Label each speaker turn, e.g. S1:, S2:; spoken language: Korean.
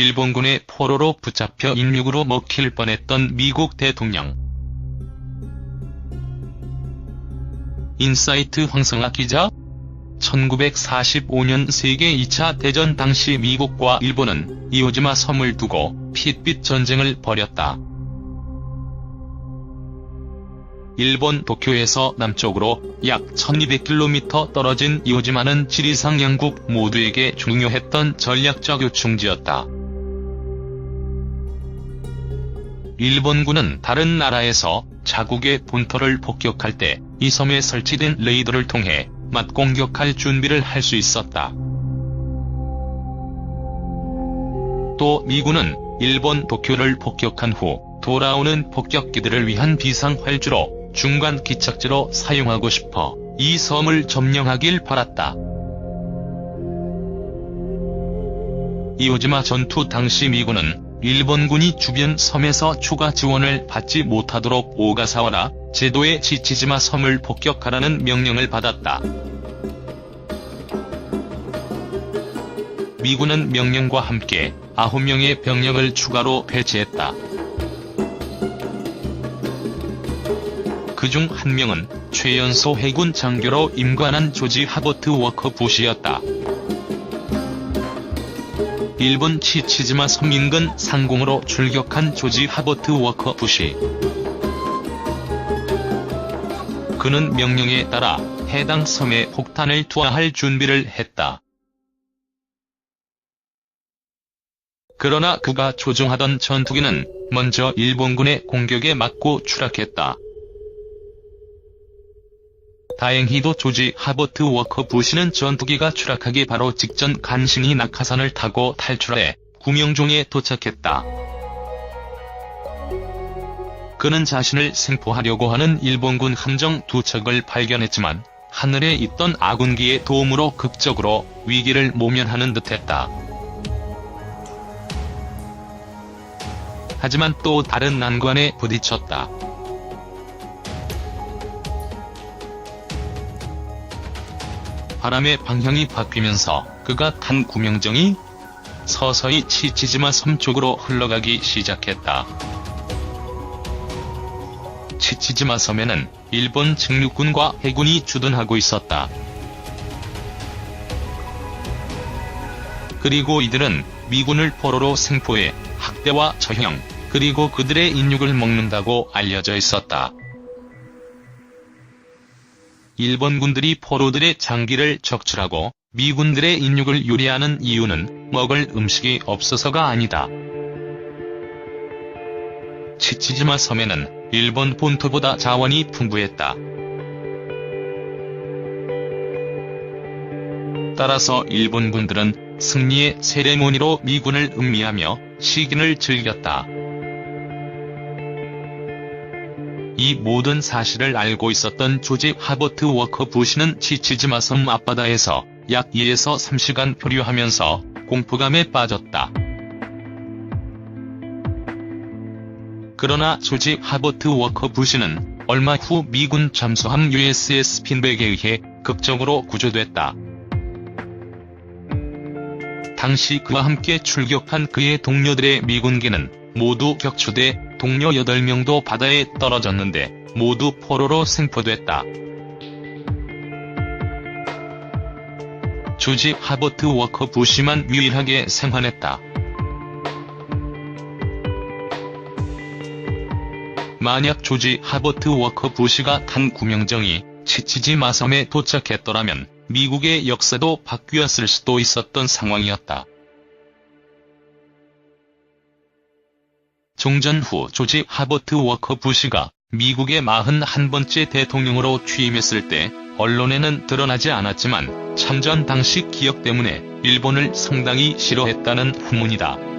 S1: 일본군의 포로로 붙잡혀 인육으로 먹힐 뻔했던 미국 대통령. 인사이트 황성학 기자 1945년 세계 2차 대전 당시 미국과 일본은 이오지마 섬을 두고 핏빛 전쟁을 벌였다. 일본 도쿄에서 남쪽으로 약 1200km 떨어진 이오지마는 지리상 양국 모두에게 중요했던 전략적 요충지였다. 일본군은 다른 나라에서 자국의 본토를 폭격할 때 이 섬에 설치된 레이더를 통해 맞공격할 준비를 할 수 있었다. 또 미군은 일본 도쿄를 폭격한 후 돌아오는 폭격기들을 위한 비상활주로 중간 기착지로 사용하고 싶어 이 섬을 점령하길 바랐다. 이오지마 전투 당시 미군은 일본군이 주변 섬에서 추가 지원을 받지 못하도록 오가사와라 제도의 지치지마 섬을 폭격하라는 명령을 받았다. 미군은 명령과 함께 9명의 병력을 추가로 배치했다. 그중 한 명은 최연소 해군 장교로 임관한 조지 하버트 워커 부시였다. 일본 치치지마 섬 인근 상공으로 출격한 조지 하버트 워커 부시. 그는 명령에 따라 해당 섬에 폭탄을 투하할 준비를 했다. 그러나 그가 조종하던 전투기는 먼저 일본군의 공격에 맞고 추락했다. 다행히도 조지 하버트 워커 부시는 전투기가 추락하기 바로 직전 간신히 낙하산을 타고 탈출해 구명종에 도착했다. 그는 자신을 생포하려고 하는 일본군 함정 두 척을 발견했지만 하늘에 있던 아군기의 도움으로 극적으로 위기를 모면하는 듯했다. 하지만 또 다른 난관에 부딪혔다. 바람의 방향이 바뀌면서 그가 탄 구명정이 서서히 치치지마 섬 쪽으로 흘러가기 시작했다. 치치지마 섬에는 일본 직륙군과 해군이 주둔하고 있었다. 그리고 이들은 미군을 포로로 생포해 학대와 처형, 그리고 그들의 인육을 먹는다고 알려져 있었다. 일본 군들이 포로들의 장기를 적출하고 미군들의 인육을 요리하는 이유는 먹을 음식이 없어서가 아니다. 치치지마 섬에는 일본 본토보다 자원이 풍부했다. 따라서 일본군들은 승리의 세레모니로 미군을 음미하며 시긴을 즐겼다. 이 모든 사실을 알고 있었던 조지 하버트 워커 부시는 치치지마 섬 앞바다에서 약 2에서 3시간 표류하면서 공포감에 빠졌다. 그러나 조지 하버트 워커 부시는 얼마 후 미군 잠수함 USS 핀백에 의해 극적으로 구조됐다. 당시 그와 함께 출격한 그의 동료들의 미군기는 모두 격추돼 동료 8명도 바다에 떨어졌는데 모두 포로로 생포됐다. 조지 하버트 워커 부시만 유일하게 생還했다. 만약 조지 하버트 워커 부시가 탄 구명정이 치치지 마 섬에 도착했더라면 미국의 역사도 바뀌었을 수도 있었던 상황이었다. 종전 후 조지 하버트 워커 부시가 미국의 41번째 대통령으로 취임했을 때 언론에는 드러나지 않았지만 참전 당시 기억 때문에 일본을 상당히 싫어했다는 후문이다.